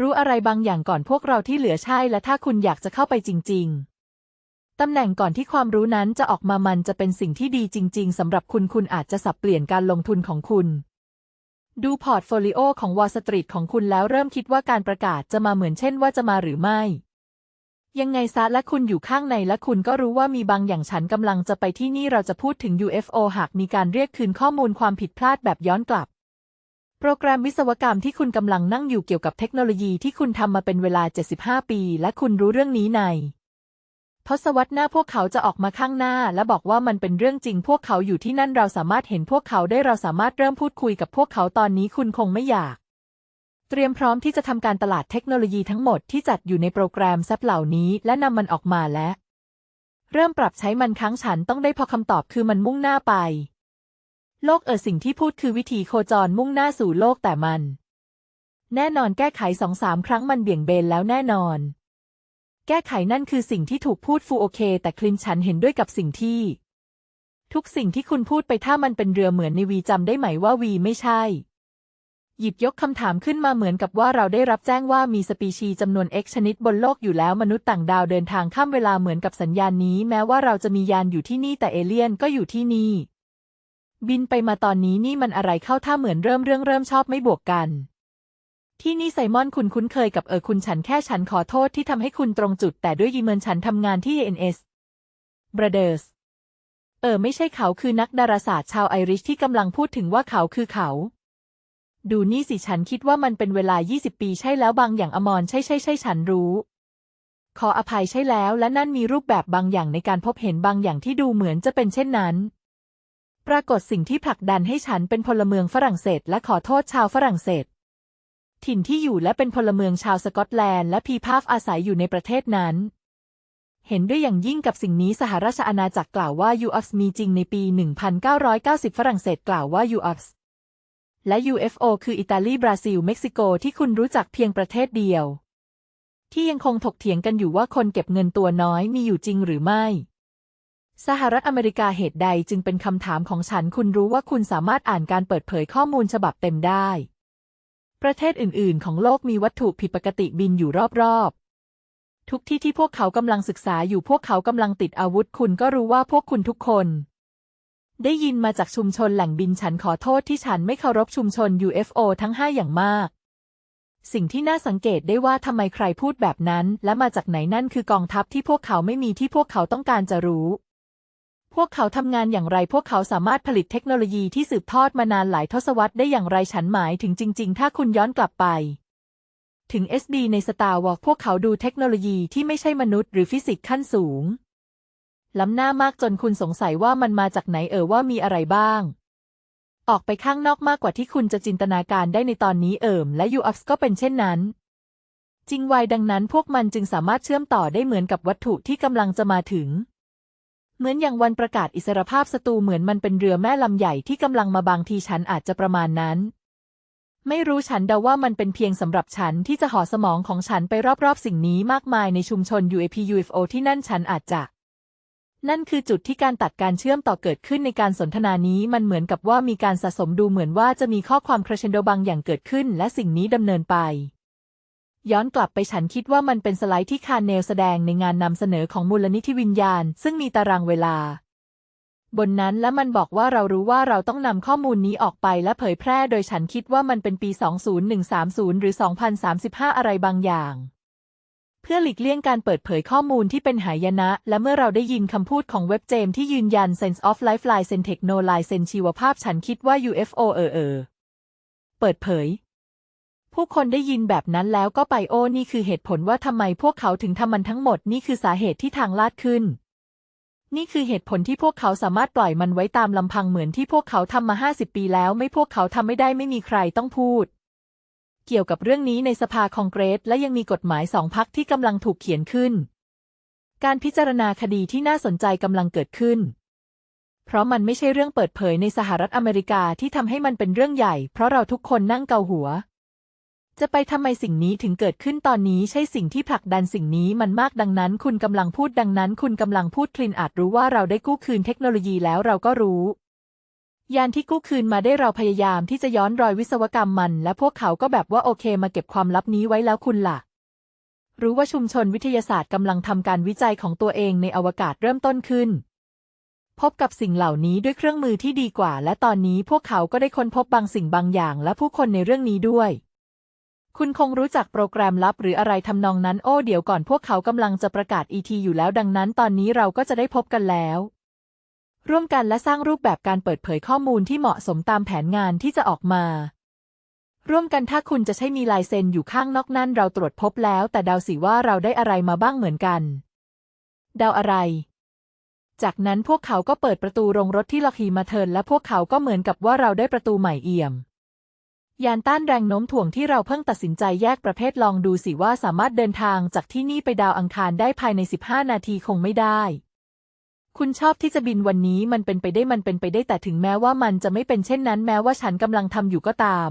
รู้อะไรบางอย่างก่อนพวกเราที่เหลือใช่และถ้าคุณอยากจะเข้าไปจริง ๆตำแหน่งก่อนที่ความรู้นั้นจะออกมามันจะเป็นสิ่งที่ดีจริง ๆสำหรับคุณคุณอาจจะสับเปลี่ยนการลงทุนของคุณ ดูพอร์ตโฟลิโอของวอลสตรีทของคุณแล้วเริ่มคิดว่าการประกาศจะมาเหมือนเช่นว่าจะมาหรือไม่ ยังไงซะและคุณอยู่ข้างในและคุณก็รู้ว่ามีบางอย่างฉันกำลังจะไปที่นี่เราจะพูดถึง UFO หากมีการเรียกคืนข้อมูลความผิดพลาดแบบย้อนกลับ โปรแกรมวิศวกรรมที่คุณกำลังนั่งอยู่เกี่ยวกับเทคโนโลยีที่คุณทำมาเป็นเวลา 75 ปี และคุณรู้เรื่องนี้ในทศวรรษหน้าพวกเขาจะออกมาข้างหน้า และบอกว่ามันเป็นเรื่องจริง พวกเขาอยู่ที่นั่นเราสามารถเห็นพวกเขาได้เราสามารถเริ่มพูดคุยกับพวกเขาตอนนี้คุณคงไม่อยาก เตรียมพร้อมที่จะทำการตลาดเทคโนโลยีทั้งหมดที่จัดอยู่ในโปรแกรมแซปเหล่านี้ และนำมันออกมาและ เริ่มปรับใช้มันครั้งฉันต้องได้พอคำตอบคือมันมุ่งหน้าไป โลกเออสิ่งที่พูดคือวิธีโคจรมุ่งหน้าสู่โลกแต่มัน แน่นอนแก้ไขสองสามครั้งมันเบี่ยงเบนแล้วแน่นอน แก้ไขนั่นคือสิ่งที่ถูกพูดฟูโอเค แต่คลินฉันเห็นด้วยกับสิ่งที่ ทุกสิ่งที่คุณพูดไปถ้ามันเป็นเรือเหมือนในวีจำได้ไหมว่าวีไม่ใช่ หยิบยกคำถามขึ้นมาเหมือนกับว่าเราได้รับแจ้งว่ามีสปีชีจำนวน X ชนิดบนโลกอยู่แล้วมนุษย์ต่างดาวเดินทางข้ามเวลาเหมือนกับสัญญาณนี้ แม้ว่าเราจะมียานอยู่ที่นี่แต่เอเลี่ยนก็อยู่ที่นี่ บินไปมาตอนนี้นี่มันอะไรเข้าท่าเหมือนเริ่มเรื่องเริ่มชอบไม่บวกกัน ที่นี่ไซมอนคุณคุ้นเคยกับเออคุณฉันแค่ฉันขอโทษที่ทำให้คุณตรงจุด แต่ด้วยยีเมินฉันทำงานที่ ANS Brothers เออไม่ใช่เขาคือนักดาราศาสตร์ชาวไอริชที่กำลังพูดถึงว่าเขาคือเขา ดูนี่สิฉันคิดว่ามันเป็นเวลา 20 ปีใช่แล้วบางอย่างอมรใช่ใช่ใช่ฉันรู้ ขออภัยใช่แล้วและนั่นมีรูปแบบบางอย่างในการพบเห็นบางอย่างที่ดูเหมือนจะเป็นเช่นนั้น ปรากฏสิ่งที่ผลักดันให้ฉันเป็นพลเมืองฝรั่งเศส และขอโทษชาวฝรั่งเศส ถิ่นที่อยู่และเป็นพลเมืองชาวสกอตแลนด์และพีพาฟอาศัยอยู่ในประเทศนั้น เห็นด้วยอย่างยิ่งกับสิ่งนี้สหราชอาณาจักรกล่าวว่า UFOs มีจริงในปี 1990 ฝรั่งเศสกล่าวว่า UFOs และ UFO คืออิตาลี บราซิล เม็กซิโก ที่คุณรู้จักเพียงประเทศเดียว ที่ยังคงถกเถียงกันอยู่ว่าคนเก็บเงินตัวน้อยมีอยู่จริงหรือไม่ สหรัฐอเมริกาเหตุใดจึงเป็นคำถามของฉันคุณรู้ว่าคุณสามารถอ่านการเปิดเผยข้อมูลฉบับเต็มได้ ประเทศอื่น ๆ ของโลกมีวัตถุผิดปกติบินอยู่รอบ ๆ ทุกที่ที่พวกเขากำลังศึกษาอยู่พวกเขากำลังติดอาวุธคุณก็รู้ว่าพวกคุณทุกคน ได้ยินมาจากชุมชนแหล่งบินฉันขอโทษที่ฉันไม่เคารพชุมชน UFO ทั้งห้าอย่างมากสิ่งที่น่าสังเกตได้ว่าทำไมใครพูดแบบนั้น และมาจากไหนนั่นคือกองทัพที่พวกเขาไม่มีที่พวกเขาต้องการจะรู้ พวกเขาทำงานอย่างไร พวกเขาสามารถผลิตเทคโนโลยีที่สืบทอดมานานหลายทศวรรษได้อย่างไรฉันหมายถึงจริง ๆ ถ้าคุณย้อนกลับไป ถึง SD ใน Star Wars พวกเขาดูเทคโนโลยีที่ไม่ใช่มนุษย์หรือฟิสิกส์ขั้นสูง ล้ำหน้ามากจนคุณสงสัยว่ามันมาจากไหนเออว่ามีอะไรบ้าง ออกไปข้างนอกมากกว่าที่คุณจะจินตนาการได้ในตอนนี้เอิมและ UFOs ก็เป็นเช่นนั้น จริงไวดังนั้นพวกมันจึงสามารถเชื่อมต่อได้เหมือนกับวัตถุที่กำลังจะมาถึง เหมือนอย่างวันประกาศอิสรภาพสตูเหมือนมันเป็นเรือแม่ลำใหญ่ที่กำลังมาบางทีฉันอาจจะประมาณนั้น ไม่รู้ฉันเดาว่ามันเป็นเพียงสำหรับฉันที่จะห่อสมองของฉันไปรอบๆ สิ่งนี้มากมายในชุมชน UAP UFO ที่นั่นฉันอาจจะ นั่นคือจุดที่การตัดการเชื่อมต่อเกิดขึ้นในการสนทนานี้มันเหมือนกับว่ามีการสะสมดูเหมือนว่าจะมีข้อความครเชนโดบางอย่างเกิดขึ้น และสิ่งนี้ดำเนินไป ย้อนกลับไปฉันคิดว่ามันเป็นสไลด์ที่คาร์เนลแสดงในงานนำเสนอของมูลนิธิวิญญาณ ซึ่งมีตารางเวลา บนนั้นและมันบอกว่าเรารู้ว่าเราต้องนำข้อมูลนี้ออกไปและเผยแพร่โดยฉันคิดว่ามันเป็นปี 20130 หรือ 2035 อะไรบางอย่าง เพื่อหลีกเลี่ยงการเปิดเผยข้อมูลที่เป็นหายนะ และเมื่อเราได้ยินคำพูดของเว็บเจมที่ยืนยัน Sense of Life Line Sen Techno Line Sen ชีวภาพฉันคิดว่า UFO เออเออเปิดเผย ผู้คนได้ยินแบบนั้นแล้วก็ไปโอ้นี่คือเหตุผลว่าทำไมพวกเขาถึงทำมันทั้งหมดนี่คือสาเหตุที่ทางลาดขึ้น นี่คือเหตุผลที่พวกเขาสามารถปล่อยมันไว้ตามลำพังเหมือนที่พวกเขาทำมาห้าสิบปีแล้ว ไม่พวกเขาทำไม่ได้ไม่มีใครต้องพูด เกี่ยวกับเรื่องนี้ในสภาคองเกรส และยังมีกฎหมายสองพักที่กำลังถูกเขียนขึ้น การพิจารณาคดีที่น่าสนใจกำลังเกิดขึ้นเพราะมันไม่ใช่เรื่องเปิดเผยในสหรัฐอเมริกาที่ทำให้มันเป็นเรื่องใหญ่ เพราะเราทุกคนนั่งเกาหัว จะไปทำไมสิ่งนี้ถึงเกิดขึ้นตอนนี้ใช่สิ่งที่ผลักดันสิ่งนี้มันมากดังนั้น คุณกำลังพูดดังนั้น คุณกำลังพูดคลินอาจรู้ว่าเราได้กู้คืนเทคโนโลยีแล้วเราก็รู้ ยานที่กู้คืนมาได้เราพยายามที่จะย้อนรอยวิศวกรรมมัน และพวกเขาก็แบบว่าโอเคมาเก็บความลับนี้ไว้แล้วคุณล่ะ รู้ว่าชุมชนวิทยาศาสตร์กำลังทำการวิจัยของตัวเองในอวกาศเริ่มต้นขึ้น พบกับสิ่งเหล่านี้ด้วยเครื่องมือที่ดีกว่า และตอนนี้พวกเขาก็ได้ค้นพบบางสิ่งบางอย่าง และผู้คนในเรื่องนี้ด้วย คุณคงรู้จักโปรแกรมลับหรืออะไรทำนองนั้นโอ้เดี๋ยวก่อนพวกเขากำลังจะประกาศ ET อยู่แล้วดังนั้นตอนนี้เราก็จะได้พบกันแล้ว ร่วมกันและสร้างรูปแบบการเปิดเผยข้อมูลที่เหมาะสมตามแผนงานที่จะออกมา ร่วมกันถ้าคุณจะใช้มีลายเซ็นอยู่ข้างนอกนั่นเราตรวจพบแล้ว แต่เดาสิว่าเราได้อะไรมาบ้างเหมือนกัน เดาอะไร จากนั้นพวกเขาก็เปิดประตูโรงรถที่ลอคีมาเทินและพวกเขาก็เหมือนกับว่าเราได้ประตูใหม่เอี่ยม ยานต้านแรงโน้มถ่วงที่เราเพิ่งตัดสินใจแยกประเภทลองดูสิว่าสามารถเดินทางจากที่นี่ไปดาวอังคารได้ภายใน 15 นาทีคงไม่ได้ คุณชอบที่จะบินวันนี้มันเป็นไปได้มันเป็นไปได้แต่ถึงแม้ว่ามันจะไม่เป็นเช่นนั้นแม้ว่าฉันกำลังทำอยู่ก็ตาม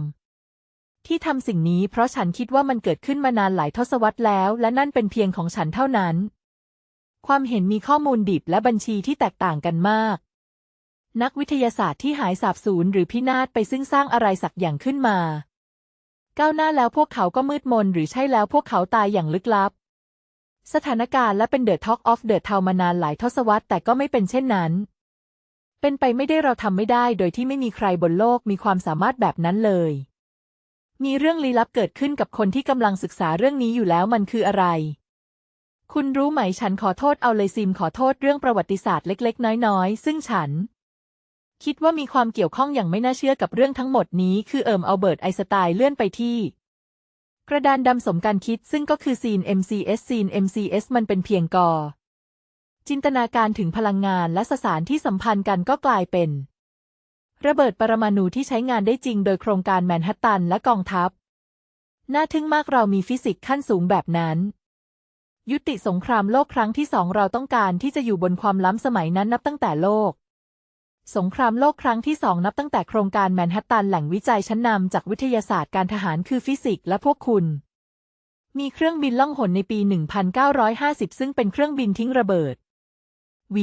ที่ทำสิ่งนี้เพราะฉันคิดว่ามันเกิดขึ้นมานานหลายทศวรรษแล้ว และนั่นเป็นเพียงของฉันเท่านั้น ความเห็นมีข้อมูลดิบและบัญชีที่แตกต่างกันมาก นักวิทยาศาสตร์ที่หายสาบสูญหรือพินาศไปซึ่งสร้างอะไรสักอย่างขึ้นมา ก้าวหน้าแล้วพวกเขาก็มืดมนหรือใช่แล้วพวกเขาตายอย่างลึกลับ สถานการณ์และเป็นเดอะท็อกออฟเดอะเทามานานหลายทศวรรษแต่ก็ไม่เป็นเช่นนั้น เป็นไปไม่ได้เราทำไม่ได้โดยที่ไม่มีใครบนโลกมีความสามารถแบบนั้นเลย มีเรื่องลี้ลับเกิดขึ้นกับคนที่กำลังศึกษาเรื่องนี้อยู่แล้วมันคืออะไรคุณรู้ไหมฉันขอโทษเอาเลยซิมขอโทษเรื่องประวัติศาสตร์เล็ก ๆ น้อย ๆ ซึ่งฉัน คิดว่ามีความเกี่ยวข้องอย่างไม่น่าเชื่อกับเรื่องทั้งหมดนี้คือเอิมอัลเบิร์ตไอน์สไตน์เลื่อนไปที่ กระดานดำสมการคิดซึ่งก็คือซีน MCS ซีน MCS มันเป็นเพียงกอ จินตนาการถึงพลังงานและสสารที่สัมพันธ์กันก็กลายเป็น ระเบิดปรมาณูที่ใช้งานได้จริงโดยโครงการแมนฮัตตันและกองทัพ น่าทึ่งมากเรามีฟิสิกส์ขั้นสูงแบบนั้นยุติสงครามโลกครั้งที่สองเราต้องการที่จะอยู่บนความล้ำสมัยนั้นนับตั้งแต่โลก สงครามโลกครั้งที่สองนับตั้งแต่โครงการแมนฮัตตันแหล่งวิจัยชั้นนำจากวิทยาศาสตร์การทหารคือฟิสิกส์และพวกคุณ มีเครื่องบินล่องหนในปี 1950 ซึ่งเป็นเครื่องบินทิ้งระเบิด V